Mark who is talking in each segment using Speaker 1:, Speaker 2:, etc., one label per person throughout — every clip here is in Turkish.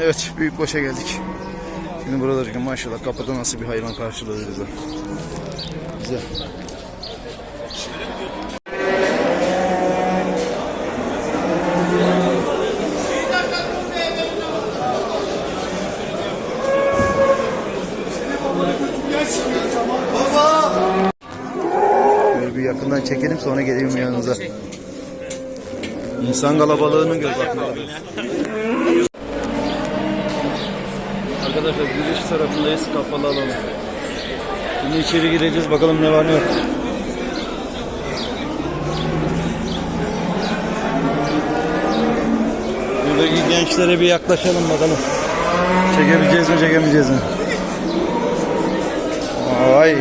Speaker 1: Evet büyük başa geldik. Şimdi buralarda maşallah kapıda nasıl bir hayvan karşılıyor bize. Güzel. Böyle bir yakından çekelim sonra geleyim yanınıza. İnsan kalabalığını gör bak. ne kadar. Arkadaşlar giriş tarafındayız kapalı alanı. Şimdi içeri gireceğiz bakalım ne var ne yok. Buradaki gençlere bir yaklaşalım bakalım. Çekebileceğiz mi çekemeyeceğiz mi? Ay.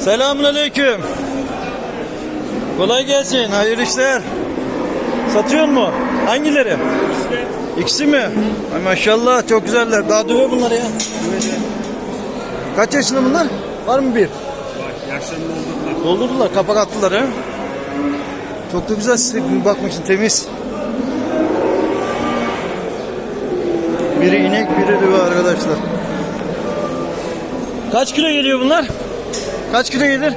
Speaker 1: Selamun aleyküm. Kolay gelsin. Hayırlı işler. Satıyor mu? Hangileri? İkisi. Mi? Ay maşallah çok güzeller. Daha duruyor bunlar ya. Kaç yaşında bunlar? Var mı bir?
Speaker 2: Yaşlarını doldurdular.
Speaker 1: Doldurdular, kapak attılar ha. Çok da güzel size bakmışsın temiz. Biri inek, biri düve arkadaşlar. Kaç kilo geliyor bunlar? Kaç kilo gelir?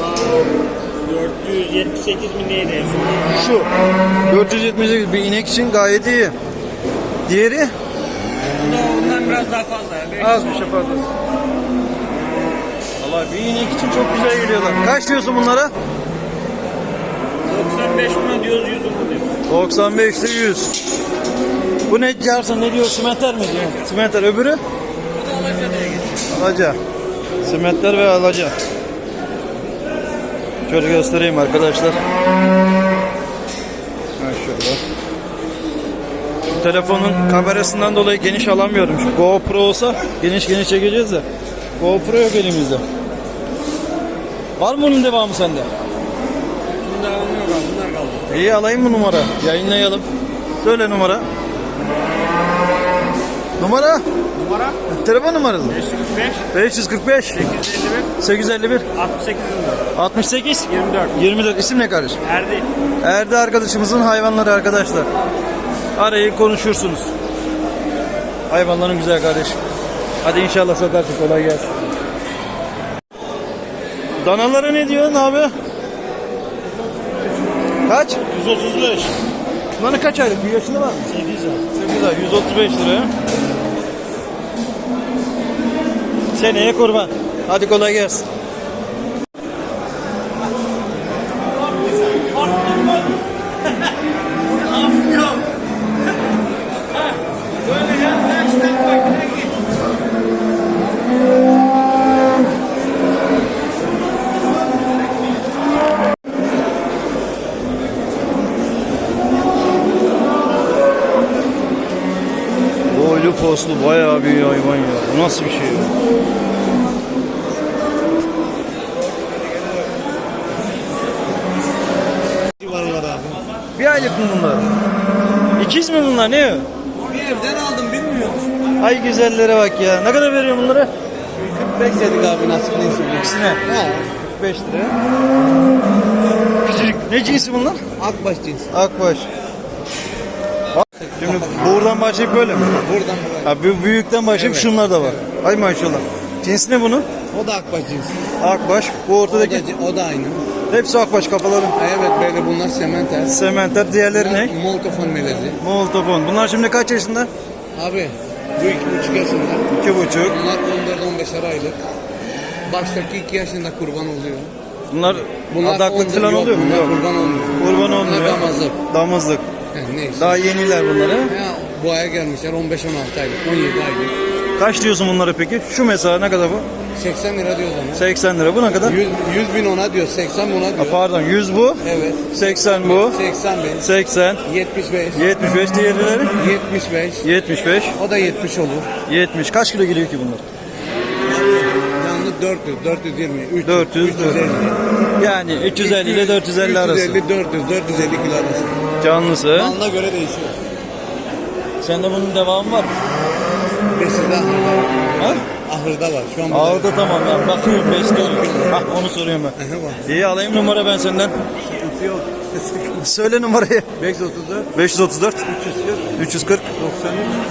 Speaker 2: Valla 478 mi neydi en son?
Speaker 1: Şu. 478 bir inek için gayet iyi. Diğeri
Speaker 2: Bunda ondan biraz daha fazla.
Speaker 1: Az bir şey fazla. Valla bir inek için çok güzel geliyorlar. Kaç diyorsun bunlara?
Speaker 2: 95 buna diyoruz 100 buna diyoruz.
Speaker 1: 95 ile 100. Bu ne Carson ne diyor? Simenter mi diyor? Simenter öbürü?
Speaker 2: Bu da alaca diye geçiyor.
Speaker 1: Alaca. Simetler ve alaca. Şöyle göstereyim arkadaşlar. Maşallah. Şu telefonun kamerasından dolayı geniş alamıyorum. Şu GoPro olsa geniş geniş çekeceğiz de. GoPro yok elimizde. Var mı bunun devamı sende?
Speaker 2: Bunda devamı yok abi. Bunlar kaldı.
Speaker 1: İyi alayım mı numara? Yayınlayalım. Söyle numara. Numara?
Speaker 2: Numara
Speaker 1: Telefon numarası.
Speaker 2: 545
Speaker 1: 545
Speaker 2: 851
Speaker 1: 851
Speaker 2: 68
Speaker 1: 68
Speaker 2: 24
Speaker 1: 24 isim ne kardeşim?
Speaker 2: Erdi.
Speaker 1: Erdi arkadaşımızın hayvanları arkadaşlar. Arayın konuşursunuz. Hayvanların güzel kardeşim. Hadi inşallah satarsın kolay gelsin. Danalara ne diyorsun abi? Kaç?
Speaker 2: 135.
Speaker 1: Bunların kaç aylık? Bir yaşında var mı?
Speaker 2: 8 abi.
Speaker 1: 8 ay 135 lira. Seneye kurban. Hadi kolay gelsin. Boylu poslu bayağı bir hayvan ya. Bu nasıl bir şey bunlar ne?
Speaker 2: Bir evden aldım bilmiyor musun?
Speaker 1: Ay güzellere bak ya. Ne kadar veriyor bunlara?
Speaker 2: 45 dedik abi nasip neyse.
Speaker 1: İkisine.
Speaker 2: He.
Speaker 1: 45 lira. Küçücük. Ne cinsi bunlar?
Speaker 2: Akbaş cinsi.
Speaker 1: Akbaş. Bak, Şimdi buradan başlayıp böyle mi?
Speaker 2: Buradan buraya.
Speaker 1: Ha, büyükten başlayıp
Speaker 2: Evet.
Speaker 1: şunlar da var. Ay maşallah. Cins ne bunun?
Speaker 2: O da akbaş cinsi.
Speaker 1: Akbaş. Bu
Speaker 2: O da,
Speaker 1: ortadaki
Speaker 2: o da aynı.
Speaker 1: Hepsi akbaş kafaları.
Speaker 2: Evet böyle bunlar sementer.
Speaker 1: Sementer. Diğerleri ne?
Speaker 2: Moltofon melezi.
Speaker 1: Molotofon. Bunlar şimdi kaç yaşında?
Speaker 2: Abi bu iki buçuk yaşında.
Speaker 1: İki buçuk.
Speaker 2: Bunlar 14-15'er aylık. Baştaki iki yaşında kurban oluyor.
Speaker 1: Bunlar,
Speaker 2: Bunlar
Speaker 1: adaklık
Speaker 2: 10
Speaker 1: falan
Speaker 2: yok,
Speaker 1: oluyor mu?
Speaker 2: Bunlar
Speaker 1: Yok.
Speaker 2: kurban olmuyor.
Speaker 1: Kurban olmuyor.
Speaker 2: Bunlar damazlık.
Speaker 1: Damızlık.
Speaker 2: He, neyse.
Speaker 1: Daha yeniler bunları.
Speaker 2: Ya, bu aya gelmişler 15-16 aylık, 17 aylık.
Speaker 1: Kaç diyorsun bunlara peki? Şu mesela ne kadar bu?
Speaker 2: 80 lira diyoruz ona.
Speaker 1: 80 lira. Bu ne kadar?
Speaker 2: 100, 100 bin ona diyor, 80 buna
Speaker 1: Ha,
Speaker 2: diyor.
Speaker 1: pardon 100 bu.
Speaker 2: Evet.
Speaker 1: 80 bu.
Speaker 2: 80 bin.
Speaker 1: 80.
Speaker 2: 75.
Speaker 1: 75 diğerleri.
Speaker 2: 75.
Speaker 1: 75.
Speaker 2: O da 70 olur.
Speaker 1: 70. Kaç kilo geliyor ki bunlar?
Speaker 2: Yanlı 400, 420, 300,
Speaker 1: 400,
Speaker 2: 350.
Speaker 1: Yani 350 ile 450 arası.
Speaker 2: 350, 400, 450 kilo arası.
Speaker 1: Canlısı.
Speaker 2: Malına göre değişiyor.
Speaker 1: Sende bunun devamı var mı?
Speaker 2: Var.
Speaker 1: Ha?
Speaker 2: Ahırda var. Şu an.
Speaker 1: Ağırda tamam ya. Bakıyorum besliyorum. Hah onu soruyorum ben. İyi alayım numara ben senden.
Speaker 2: Sıkıntı yok.
Speaker 1: Söyle numarayı.
Speaker 2: 534
Speaker 1: 534
Speaker 2: 340
Speaker 1: 340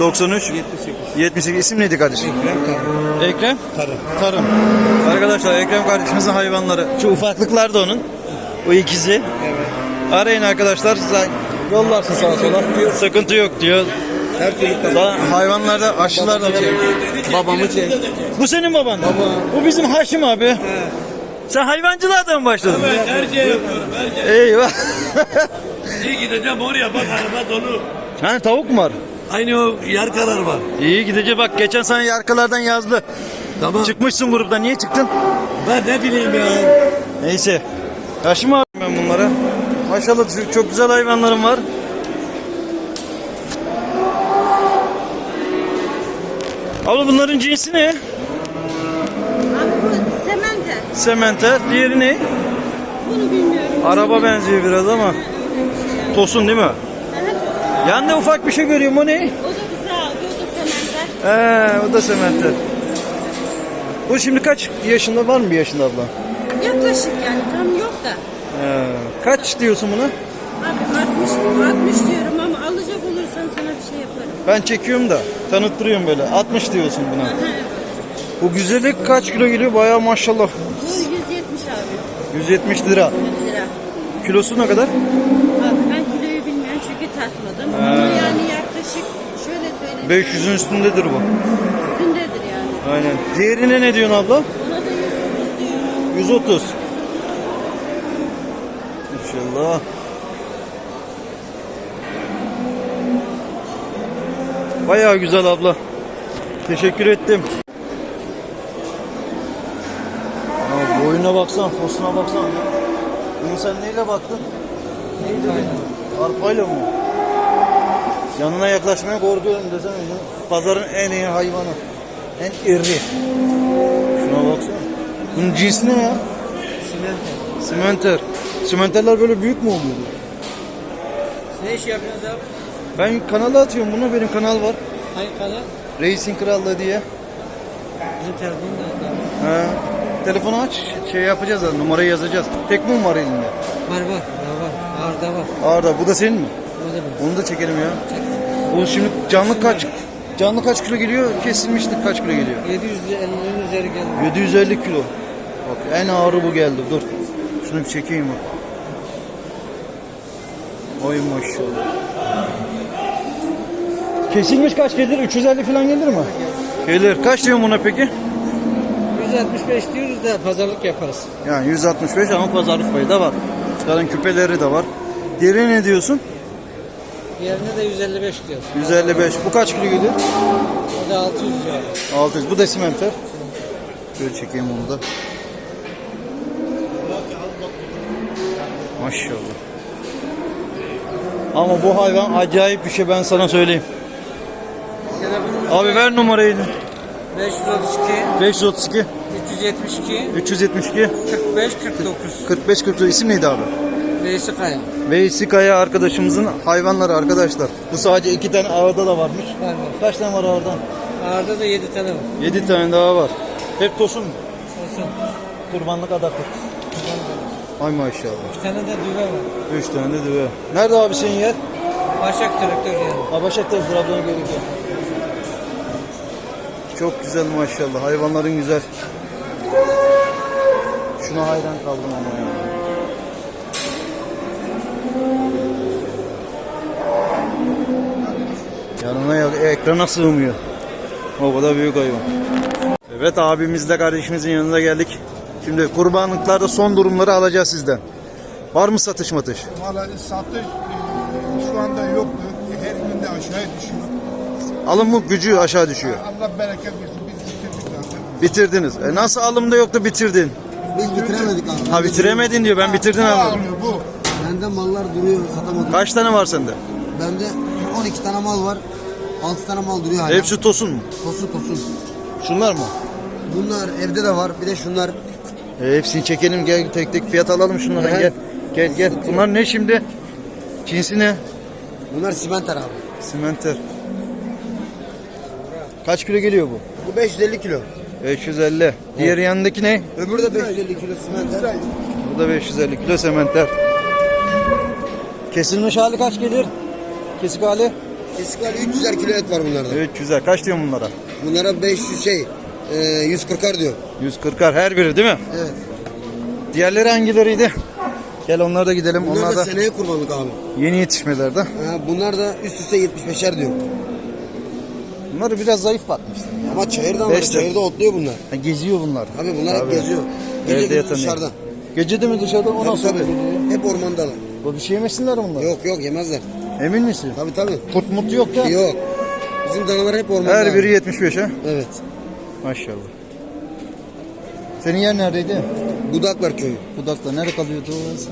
Speaker 2: 93
Speaker 1: 93
Speaker 2: 78.
Speaker 1: 78 isim neydi kardeşim?
Speaker 2: Ekrem Tarım.
Speaker 1: Ekrem
Speaker 2: Tarım.
Speaker 1: Tarım. Arkadaşlar Ekrem kardeşimizin hayvanları. Şu ufaklıklar da onun. O ikizi.
Speaker 2: Evet.
Speaker 1: Arayın arkadaşlar. Sen yollarsın sağa sola. Sıkıntı yok diyor.
Speaker 2: Her türlü.
Speaker 1: Daha hayvanlarda aşılar da var.
Speaker 2: Babamı çek.
Speaker 1: Bu senin baban mı? Bu bizim Haşim abi. Sen hayvancılardan mı başladın?
Speaker 3: Ben her şeyi yapıyorum. Her şey.
Speaker 1: Eyvah.
Speaker 3: İyi gideceğim oraya bak araba dolu.
Speaker 1: hani tavuk mu var?
Speaker 3: Aynı o yarkalar var.
Speaker 1: İyi gidecek bak geçen sene yarkalardan yazdı.
Speaker 3: Tamam.
Speaker 1: Çıkmışsın gruptan niye çıktın?
Speaker 3: Ben ne bileyim ya.
Speaker 1: Neyse. Haşim abi ben bunlara. Maşallah çok güzel hayvanlarım var. Abla bunların cinsi ne?
Speaker 4: Abi bu semente.
Speaker 1: Sementer. Diğeri ne?
Speaker 4: Bunu bilmiyorum.
Speaker 1: Araba benziyor biraz ama. Tosun değil mi?
Speaker 4: Evet.
Speaker 1: Yanında ufak bir şey görüyorum o ne?
Speaker 4: O da güzel. O da sementer.
Speaker 1: He, o da sementer. Bu şimdi kaç yaşında var mı bir yaşında abla?
Speaker 4: Yaklaşık yani tam yok da.
Speaker 1: He, kaç diyorsun buna?
Speaker 4: Abi 60, 60 diyorum ama alacak olursan sana bir şey yaparım.
Speaker 1: Ben çekiyorum da tanıttırıyorum böyle. 60 diyorsun buna. Bu güzellik kaç kilo geliyor? Bayağı maşallah.
Speaker 4: Bu 170 abi.
Speaker 1: 170 lira.
Speaker 4: 100 lira.
Speaker 1: Kilosu ne kadar?
Speaker 4: Abi ben kiloyu bilmiyorum çünkü tartmadım. Ama yani yaklaşık şöyle söyleyeyim.
Speaker 1: 500'ün üstündedir bu.
Speaker 4: Üstündedir yani.
Speaker 1: Aynen. Diğerine ne diyorsun abla?
Speaker 4: Ona da 130 diyorum.
Speaker 1: 130. İnşallah. Bayağı güzel abla. Teşekkür ettim. Ya boyuna baksan, posuna baksan. Bunu sen neyle baktın? Neyle Arpayla mı? Yanına yaklaşmaya korkuyorum desene. Pazarın en iyi hayvanı. En iri. Şuna baksana. Bunun cinsi ne ya? Simenter. Simenterler böyle büyük mü oluyordu?
Speaker 2: Ne iş yapıyorsunuz abi?
Speaker 1: Ben kanala atıyorum bunu. Benim kanal var.
Speaker 2: Hangi kanal?
Speaker 1: Reisin Krallığı diye.
Speaker 2: Bizim telefonda da.
Speaker 1: Ha. Telefonu aç. Şey yapacağız da numarayı yazacağız. Tek mum var elinde.
Speaker 2: Var var. Daha var. Ağırda var.
Speaker 1: Arda bu da senin mi?
Speaker 2: O da benim.
Speaker 1: Onu da çekelim ya. Bu şimdi canlı kaç? Canlı kaç kilo geliyor? Kesilmiştik kaç kilo geliyor?
Speaker 2: 750'nin üzeri geldi.
Speaker 1: 750 kilo. Bak en ağırı bu geldi. Dur. Şunu bir çekeyim bak. Oy maşallah. Kesilmiş kaç gelir? 350 falan gelir mi? Gelir. Kaç diyorsun buna peki?
Speaker 2: 165 diyoruz da pazarlık yaparız.
Speaker 1: Yani 165 ama pazarlık payı da var. Zaten küpeleri de var. Diğeri ne diyorsun?
Speaker 2: Diğerine de 155 diyoruz.
Speaker 1: 155. Bu kaç kilo gelir?
Speaker 2: O da 600 diyor.
Speaker 1: 600. Bu da simenter. Şöyle çekeyim onu da. Maşallah. Ama bu hayvan acayip bir şey ben sana söyleyeyim. Abi ver numarayı.
Speaker 2: 532
Speaker 1: 532
Speaker 2: 372
Speaker 1: 372
Speaker 2: 45 49.
Speaker 1: 45 49 isim neydi abi?
Speaker 2: Veysi Kaya.
Speaker 1: Veysi Kaya arkadaşımızın hayvanları arkadaşlar. Bu sadece iki tane ağırda da varmış.
Speaker 2: Var var.
Speaker 1: Kaç tane var ağırdan?
Speaker 2: Ağırda da 7 tane var.
Speaker 1: 7 tane daha var. Hep tosun mu?
Speaker 2: Olsun.
Speaker 1: Kurbanlık adaklık. Ay maşallah.
Speaker 2: 2 tane de düve var.
Speaker 1: 3 tane de düve. Nerede abi senin yer?
Speaker 2: Başak traktör yani.
Speaker 1: Ha Başak'ta Trabzon'a gelirken. Çok güzel maşallah. Hayvanların güzel. Şuna hayran kaldım ama ya. Yanına ya- ekrana sığmıyor. O kadar büyük hayvan. Evet abimizle kardeşimizin yanına geldik. Şimdi kurbanlıklarda son durumları alacağız sizden. Var mı satış matış?
Speaker 5: Valla satış e, şu anda yoktu. Her günde aşağıya düşüyor.
Speaker 1: Alım bu gücü aşağı düşüyor.
Speaker 5: Allah bereket versin. Biz bitirdik zaten.
Speaker 1: Bitirdiniz. E nasıl alımda yoktu bitirdin?
Speaker 6: Biz bitiremedik abi.
Speaker 1: Ha bitiremedin diyor. Ben bitirdin
Speaker 5: Bu ağlıyor bu.
Speaker 6: Bende mallar duruyor satamadım.
Speaker 1: Kaç tane var sende?
Speaker 6: Bende 12 tane mal var. 6 tane mal duruyor hala.
Speaker 1: Hepsi tosun mu?
Speaker 6: Tosun tosun.
Speaker 1: Şunlar mı?
Speaker 6: Bunlar evde de var. Bir de şunlar
Speaker 1: E, hepsini çekelim gel tek tek fiyat alalım şunlara
Speaker 6: Evet.
Speaker 1: gel. Gel gel. Bunlar ne şimdi? Cinsi ne?
Speaker 6: bunlar simenter abi.
Speaker 1: Simenter. Kaç kilo geliyor bu?
Speaker 6: Bu 550 kilo.
Speaker 1: 550. Diğer yanındaki ne?
Speaker 6: Öbürü de 550 kilo simenter.
Speaker 1: Bu da 550 kilo sementer. Kesilmiş hali kaç gelir? Kesik hali?
Speaker 6: Kesik hali 300'er kilo et var bunlarda.
Speaker 1: 300'er. Kaç diyorsun bunlara?
Speaker 6: Bunlara 500 şey, e, 140'ar diyor.
Speaker 1: 140'ar her biri değil mi?
Speaker 6: Evet.
Speaker 1: Diğerleri hangileriydi? Gel onlara da gidelim.
Speaker 6: Bunlar
Speaker 1: Onlar
Speaker 6: da
Speaker 1: da
Speaker 6: seneye kurbanlık abi.
Speaker 1: yeni yetişmelerde.
Speaker 6: Ha, bunlar da üst üste 75'er diyor.
Speaker 1: Bunları biraz zayıf bakmışlar.
Speaker 6: Ama çayırda
Speaker 1: de-
Speaker 6: Çayırda otluyor bunlar.
Speaker 1: Ha, geziyor bunlar.
Speaker 6: Abi bunlar hep
Speaker 1: Tabii.
Speaker 6: geziyor. Gece gündüz
Speaker 1: yatan
Speaker 6: dışarıda.
Speaker 1: Gece de mi dışarıda? O
Speaker 6: Tabii
Speaker 1: nasıl
Speaker 6: tabii.
Speaker 1: oluyor?
Speaker 6: Hep ormandalar.
Speaker 1: Bu bir şey yemesinler bunlar.
Speaker 6: Yok yok yemezler.
Speaker 1: Emin misin?
Speaker 6: Tabii tabii.
Speaker 1: Kurt mut yok ya.
Speaker 6: Yok. Bizim danalar hep ormanda.
Speaker 1: Her biri 75 ha.
Speaker 6: Evet.
Speaker 1: Maşallah. Senin yer neredeydi?
Speaker 6: Budaklar köyü.
Speaker 1: Budakla. Nerede kalıyordu orası?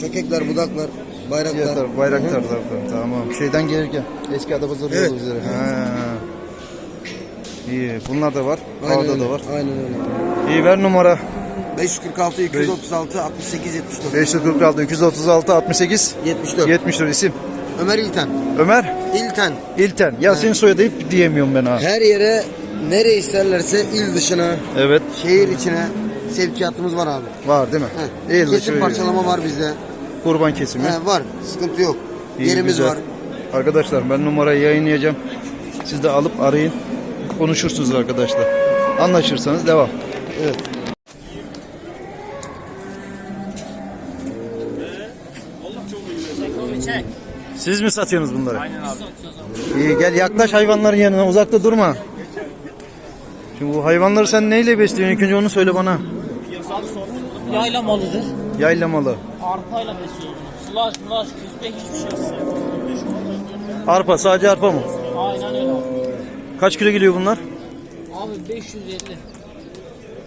Speaker 6: Çökekler, budaklar, bayraklar.
Speaker 1: Taraf, Bayraktar tarafı. Tamam. Şeyden gelirken. Eski Adapazarı
Speaker 6: Evet.
Speaker 1: yolu üzere. Ha. İyi. Bunlar da var.
Speaker 6: Aynen
Speaker 1: Orada
Speaker 6: öyle.
Speaker 1: da var.
Speaker 6: Aynen öyle.
Speaker 1: İyi ver numara.
Speaker 6: 546, 236, 68, 74.
Speaker 1: 546 236 68
Speaker 6: 74.
Speaker 1: 74 isim.
Speaker 6: Ömer İlten.
Speaker 1: Ömer
Speaker 6: İlten.
Speaker 1: İlten. Ya senin soyadı hep diyemiyorum ben ha.
Speaker 6: Her yere nereye isterlerse il dışına,
Speaker 1: Evet.
Speaker 6: şehir içine sevkiyatımız var abi.
Speaker 1: Var değil mi?
Speaker 6: He.
Speaker 1: İyi,
Speaker 6: Kesim
Speaker 1: şöyle-
Speaker 6: parçalama var bizde.
Speaker 1: Kurban kesimi.
Speaker 6: He, var. Sıkıntı yok.
Speaker 1: İyi,
Speaker 6: Yerimiz
Speaker 1: güzel.
Speaker 6: var.
Speaker 1: Arkadaşlar ben numarayı yayınlayacağım. Siz de alıp arayın. Konuşursunuz arkadaşlar. Anlaşırsanız devam. Evet. Siz mi satıyorsunuz bunları? Aynen abi. İyi gel yaklaş hayvanların yanına uzakta durma. Şimdi bu hayvanları sen neyle besliyorsun? İlk önce onu söyle bana.
Speaker 7: Yayla malıdır.
Speaker 1: Yaylamalı.
Speaker 7: Arpayla besliyoruz bunu. Slash, mulaş, küspe hiçbir şey yok.
Speaker 1: Arpa sadece arpa mı? Kaç kilo geliyor bunlar?
Speaker 7: Abi 550.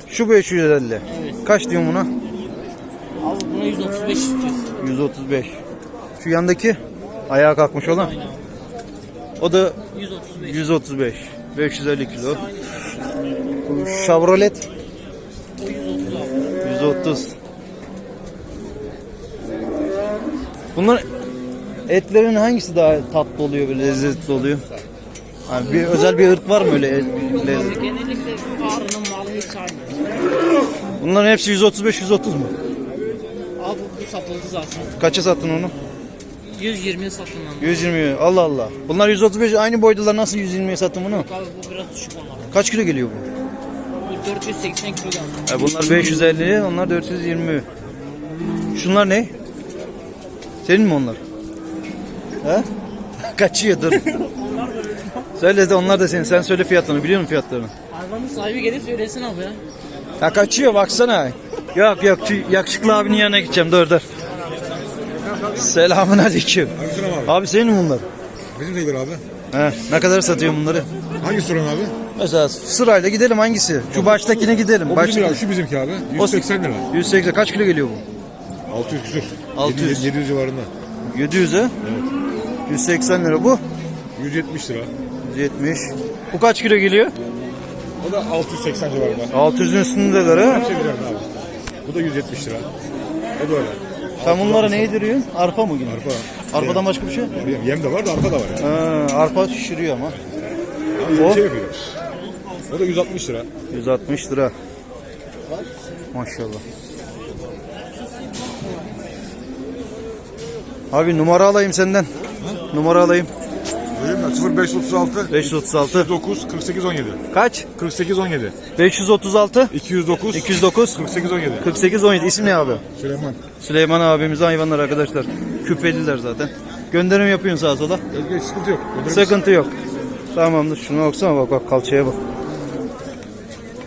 Speaker 1: Şu 550. Kaç diyorsun buna?
Speaker 7: Abi buna 135 istiyoruz.
Speaker 1: 135. Şu yandaki ayağa kalkmış olan. O da
Speaker 7: 135.
Speaker 1: 135. 550 kilo. Chevrolet
Speaker 7: O 130 abi.
Speaker 1: 130. Bunlar etlerin hangisi daha tatlı oluyor böyle lezzetli oluyor? Yani bir özel bir ırk var mı öyle et, lezzet?
Speaker 7: Genellikle ağrının malı hiç aynı.
Speaker 1: Bunların hepsi 135 130 mu?
Speaker 7: Abi bu satıldı zaten.
Speaker 1: Kaça sattın onu?
Speaker 7: 120'ye satın lan.
Speaker 1: 120. Allah Allah. Bunlar 135 aynı boydalar nasıl 120'ye sattın bunu?
Speaker 7: Abi bu biraz düşük onlar.
Speaker 1: Kaç kilo geliyor bu?
Speaker 7: Bu 480 kilo geldi.
Speaker 1: E bunlar 550, onlar 420. Şunlar ne? Senin mi onlar? He? Kaçıyor dur. söyle de onlar da senin. Sen söyle fiyatlarını. Biliyor musun fiyatlarını?
Speaker 7: Hayvanın sahibi gelip söylesin abi ya.
Speaker 1: Ya kaçıyor baksana. Yok yok şu yakışıklı abinin yanına gideceğim. Dur dur. Selamun aleyküm.
Speaker 5: Abi.
Speaker 1: Abi senin mi bunlar?
Speaker 5: Bizim Seygül abi.
Speaker 1: He, ne kadar satıyorsun bunları?
Speaker 5: Hangi sorun abi?
Speaker 1: Mesela sırayla gidelim hangisi? Şu baştakine gidelim.
Speaker 5: O bizim
Speaker 1: Baştaki.
Speaker 5: abi, şu bizimki abi.
Speaker 1: O-
Speaker 5: 180 lira.
Speaker 1: 180 kaç kilo geliyor bu?
Speaker 5: 600 küsür.
Speaker 1: 600.
Speaker 5: 700, 700 civarında.
Speaker 1: 700'e. 180 lira bu.
Speaker 5: 170 lira.
Speaker 1: 170. Bu kaç kilo geliyor?
Speaker 5: O da 680 civarında.
Speaker 1: 600'ün üstündeler ha.
Speaker 5: Abi. Bu da 170 lira. O da öyle.
Speaker 1: Sen bunlara ne yediriyorsun? Arpa mı yine?
Speaker 5: Arpa.
Speaker 1: Arpadan başka bir şey?
Speaker 5: Yem, yem de var da arpa da var. Yani.
Speaker 1: Ha, arpa şişiriyor ama.
Speaker 5: Ama
Speaker 1: O?
Speaker 5: bir şey yapıyor. O da 160 lira.
Speaker 1: 160 lira. Maşallah. Abi numara alayım senden. Numara alayım.
Speaker 5: De 0536
Speaker 1: 536.
Speaker 5: 9 48 17.
Speaker 1: Kaç?
Speaker 5: 48 17.
Speaker 1: 536
Speaker 5: 209
Speaker 1: 209
Speaker 5: 48 17.
Speaker 1: 48 17. İsim ne abi?
Speaker 5: Süleyman.
Speaker 1: Süleyman abimizin hayvanlar arkadaşlar. Küpeliler zaten. Gönderim yapıyorsun sağa sola.
Speaker 5: Özge sıkıntı yok. Ödürüm-
Speaker 1: Sıkıntı yok. Tamamdır. Şuna baksana bak bak kalçaya bak.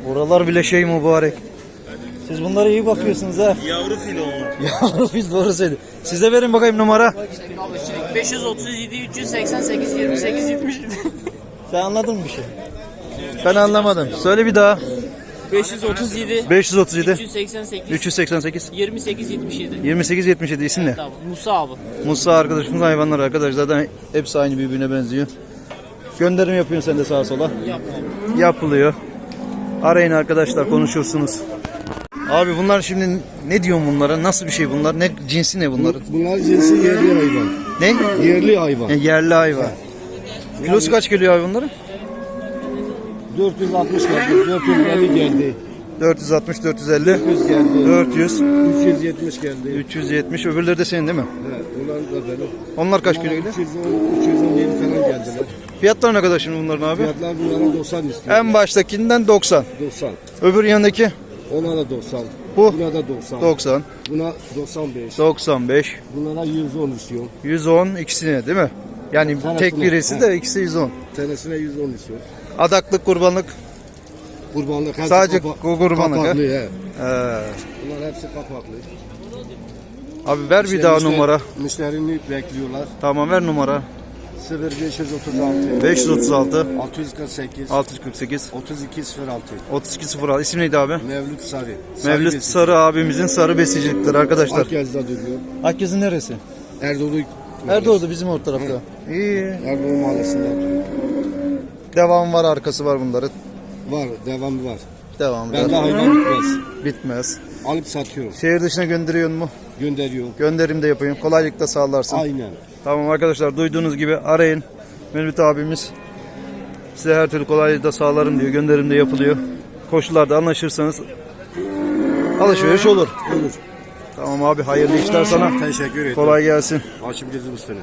Speaker 1: Buralar bile şey mübarek. Siz bunlara iyi bakıyorsunuz ha.
Speaker 3: Yavru fil onlar.
Speaker 1: Yavru biz doğru söyledi. Size verin bakayım numara.
Speaker 7: 537, 388, 28, 77.
Speaker 1: Sen anladın mı bir şey? Ben anlamadım. Söyle bir daha.
Speaker 7: 537,
Speaker 1: 537
Speaker 7: 388,
Speaker 1: 388
Speaker 7: 28, 77.
Speaker 1: 28 77 isim ne?
Speaker 7: Tamam. Musa abi.
Speaker 1: Musa arkadaşımız hayvanlar arkadaş zaten hepsi aynı birbirine benziyor. Gönderim yapıyorsun sen de sağa sola.
Speaker 7: Yapma.
Speaker 1: Yapılıyor. Arayın arkadaşlar konuşursunuz. Abi bunlar şimdi ne diyorsun bunlara? Nasıl bir şey bunlar? Ne cinsi ne bunların?
Speaker 6: Bunlar cinsi yerli hayvan.
Speaker 1: Ne?
Speaker 6: Yerli hayvan.
Speaker 1: E, yerli hayvan. Kilosu kaç geliyor abi bunların?
Speaker 6: 460 geldi, 450 geldi.
Speaker 1: 460 450
Speaker 8: 400 geldi.
Speaker 1: 400
Speaker 8: 370 geldi.
Speaker 1: 370 öbürleri de senin değil mi?
Speaker 8: Evet, onlar da benim.
Speaker 1: Onlar kaç kilo?
Speaker 8: 310, 217 falan geldiler.
Speaker 1: Fiyatlar ne kadar şimdi bunların abi?
Speaker 8: Fiyatlar bunlara 90 istiyor.
Speaker 1: En baştakinden 90.
Speaker 8: 90.
Speaker 1: Öbür yanındaki
Speaker 8: Ona da 90.
Speaker 1: Bu?
Speaker 8: Buna da 90.
Speaker 1: 90,
Speaker 8: Buna 95.
Speaker 1: 95,
Speaker 8: Bunlara 110 istiyor.
Speaker 1: 110 ikisine değil mi? Yani
Speaker 8: Tanesine,
Speaker 1: tek birisi
Speaker 8: he.
Speaker 1: de ikisi 110.
Speaker 8: Tanesine 110 istiyor.
Speaker 1: Adaklık, kurbanlık.
Speaker 8: Kurbanlık hepsi
Speaker 1: Sadece
Speaker 8: kapa-
Speaker 1: kurbanlık,
Speaker 8: kapaklı, he.
Speaker 1: Ee,
Speaker 8: Bunlar hepsi kapaklı.
Speaker 1: abi ver bir
Speaker 8: İşte
Speaker 1: daha
Speaker 8: müşteri-
Speaker 1: numara.
Speaker 8: Müşterini bekliyorlar.
Speaker 1: Tamam ver numara.
Speaker 8: 0536
Speaker 1: 536
Speaker 8: 648
Speaker 1: 648
Speaker 8: 3206
Speaker 1: 3206 isim neydi abi?
Speaker 8: Mevlüt Sarı.
Speaker 1: Mevlüt
Speaker 8: Besi.
Speaker 1: Sarı abimizin sarı besicilikleri arkadaşlar.
Speaker 8: Akyaz'da duruyor.
Speaker 1: Akgez'in neresi?
Speaker 8: Erdoğdu
Speaker 1: Erdoğdu bizim o tarafta. İyi.
Speaker 8: Erdoğdu mahallesinde oturuyor.
Speaker 1: Devam var arkası var bunların.
Speaker 8: Var, devamı var.
Speaker 1: Devam
Speaker 8: Bende
Speaker 1: var.
Speaker 8: hayvan bitmez.
Speaker 1: Bitmez.
Speaker 8: Alıp satıyorum.
Speaker 1: Şehir dışına gönderiyor mu?
Speaker 8: Gönderiyorum.
Speaker 1: Gönderim de yapayım. Kolaylıkla sağlarsın.
Speaker 8: Aynen.
Speaker 1: Tamam arkadaşlar duyduğunuz gibi arayın. Mevlüt abimiz size her türlü kolaylığı da sağlarım diyor. Gönderim de yapılıyor. Koşullarda anlaşırsanız alışveriş olur.
Speaker 8: Olur.
Speaker 1: Tamam abi hayırlı işler sana.
Speaker 8: Teşekkür ederim.
Speaker 1: Kolay gelsin.
Speaker 8: Açım gözüm üstüne.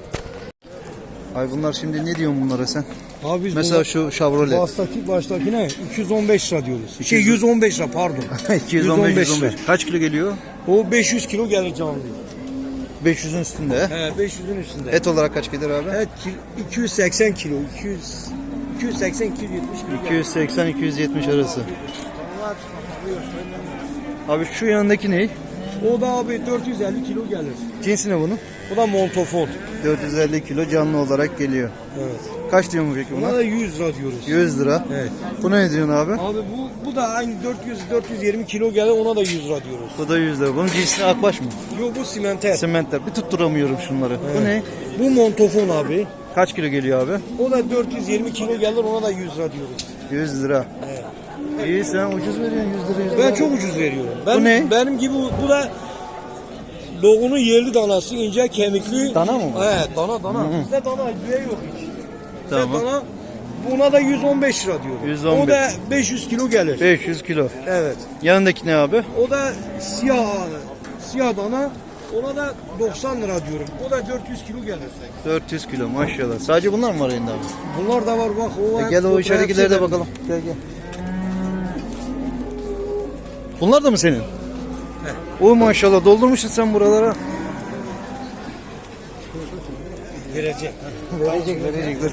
Speaker 1: Ay bunlar şimdi ne diyorsun bunlara sen?
Speaker 9: Abi biz
Speaker 1: Mesela şu Chevrolet.
Speaker 9: Baştaki, baştakine 215 lira diyoruz. Şey 115 lira pardon.
Speaker 1: 215
Speaker 9: 115
Speaker 1: 115. Kaç kilo geliyor?
Speaker 9: O 500 kilo gelir canlı.
Speaker 1: 500'ün üstünde.
Speaker 9: He 500'ün üstünde.
Speaker 1: Et olarak kaç gelir abi?
Speaker 9: Evet ki- 280 kilo. 200 280 270 kilo.
Speaker 1: 280 270 arası. Abi şu yanındaki ne?
Speaker 9: O da abi 450 kilo gelir.
Speaker 1: Cinsi ne bunun?
Speaker 9: Bu da montofon.
Speaker 1: 450 kilo canlı olarak geliyor.
Speaker 9: Evet.
Speaker 1: Kaç diyor mu peki
Speaker 9: Buna
Speaker 1: buna?
Speaker 9: da 100 lira diyoruz.
Speaker 1: 100 lira.
Speaker 9: Evet.
Speaker 1: Bu ne diyorsun abi?
Speaker 9: Abi bu bu da aynı 400 420 kilo gelir ona da 100 lira diyoruz.
Speaker 1: Bu da 100 lira. Bunun cinsi akbaş mı?
Speaker 9: Yok bu simenter.
Speaker 1: Sementler. Bir tutturamıyorum şunları. Bu ne?
Speaker 9: Bu montofon abi.
Speaker 1: Kaç kilo geliyor abi?
Speaker 9: O da 420 kilo gelir ona da 100 lira diyoruz.
Speaker 1: 100 lira. İyi sen ucuz veriyorsun 100 lira 100 lira.
Speaker 9: Ben çok ucuz veriyorum. Ben,
Speaker 1: Bu ne?
Speaker 9: Benim gibi bu, da Doğunun yerli danası ince kemikli.
Speaker 1: Dana mı bu?
Speaker 9: Dana dana. Bizde dana güve yok hiç. Bizde
Speaker 1: Tamam.
Speaker 9: dana buna da 115 lira diyor.
Speaker 1: 115.
Speaker 9: O da 500 kilo gelir.
Speaker 1: 500 kilo.
Speaker 9: Evet.
Speaker 1: Yanındaki ne abi?
Speaker 9: O da siyah siyah dana. Ona da 90 lira diyorum. O da 400 kilo gelir.
Speaker 1: 400 kilo maşallah. Sadece bunlar mı var elinde abi?
Speaker 9: Bunlar da var bak. O
Speaker 1: E
Speaker 9: hep-
Speaker 1: gel o içeridekileri de
Speaker 9: hepsi-
Speaker 1: bakalım. Gel gel. Bunlar da mı senin? O maşallah doldurmuşsun sen buralara. Verecek verecek dur.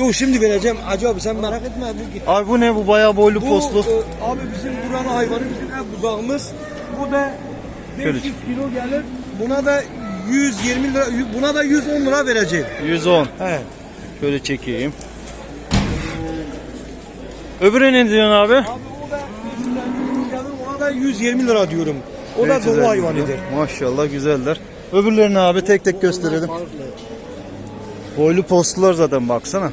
Speaker 9: Yok şimdi vereceğim. Acı abi sen merak etme. Bu,
Speaker 1: abi bu ne bu bayağı boylu
Speaker 9: Bu,
Speaker 1: postlu.
Speaker 9: e, abi bizim buranın hayvanı bizim ev buzağımız. Bu da 500
Speaker 1: Şöyle.
Speaker 9: kilo gelir. Buna da 120 lira, buna da 110 lira vereceğim.
Speaker 1: 110.
Speaker 9: He.
Speaker 1: Şöyle çekeyim. Öbürü ne diyorsun abi?
Speaker 9: Abi o da 550 kilo gelir, ona da 120 lira diyorum. O da
Speaker 1: 550
Speaker 9: dolu hayvanıdır.
Speaker 1: Maşallah güzeller. Öbürlerini abi tek tek gösterelim. Boylu postlular zaten baksana.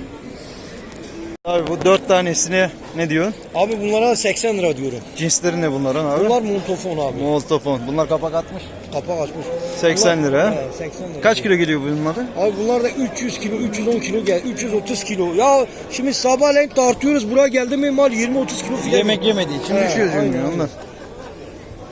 Speaker 1: Abi bu dört tanesine ne diyorsun?
Speaker 9: Abi bunlara da 80 lira diyorum.
Speaker 1: Cinsleri ne bunların abi?
Speaker 9: Bunlar montofon abi.
Speaker 1: Moltofon. Bunlar kapak atmış.
Speaker 9: Kapak açmış.
Speaker 1: 80
Speaker 9: Bunlar-
Speaker 1: lira.
Speaker 9: He, 80 lira.
Speaker 1: Kaç kilo geliyor bunların?
Speaker 9: Abi bunlar da 300 kilo, 310 kilo gel, 330 kilo. Ya şimdi sabahleyin tartıyoruz buraya geldi mi mal 20-30 kilo filan.
Speaker 1: Yemek yemediği için
Speaker 9: He,
Speaker 1: düşüyor
Speaker 9: aynen,
Speaker 1: ondan.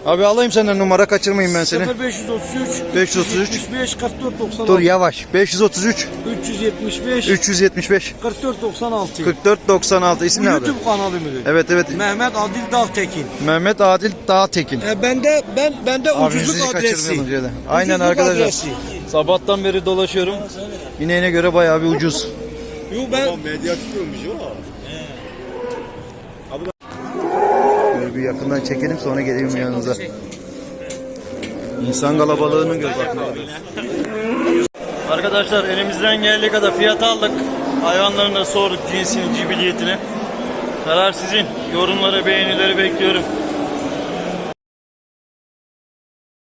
Speaker 1: Abi alayım senden numara kaçırmayayım ben seni.
Speaker 9: 0533
Speaker 1: 533
Speaker 9: 75 44 96
Speaker 1: Dur yavaş. 533
Speaker 9: 375
Speaker 1: 375
Speaker 9: 44 96
Speaker 1: 44 96 isim ne abi?
Speaker 9: YouTube kanalı müdür?
Speaker 1: Evet evet.
Speaker 9: Mehmet Adil Dağtekin.
Speaker 1: Mehmet Adil Dağtekin.
Speaker 9: E, bende ben bende
Speaker 1: Abi
Speaker 9: ucuzluk adresi.
Speaker 1: Aynen
Speaker 9: Ucuzluk
Speaker 1: arkadaşlar.
Speaker 9: adresi.
Speaker 1: Sabahtan beri dolaşıyorum. İneğine göre bayağı bir ucuz.
Speaker 9: Yo ben
Speaker 1: Bir yakından çekelim sonra geleyim yanınıza. İnsan kalabalığını gör bak. Arkadaşlar elimizden geldiği kadar fiyat aldık. Hayvanlarını da sorduk cinsini, cibiliyetini. Karar sizin. Yorumları, beğenileri bekliyorum.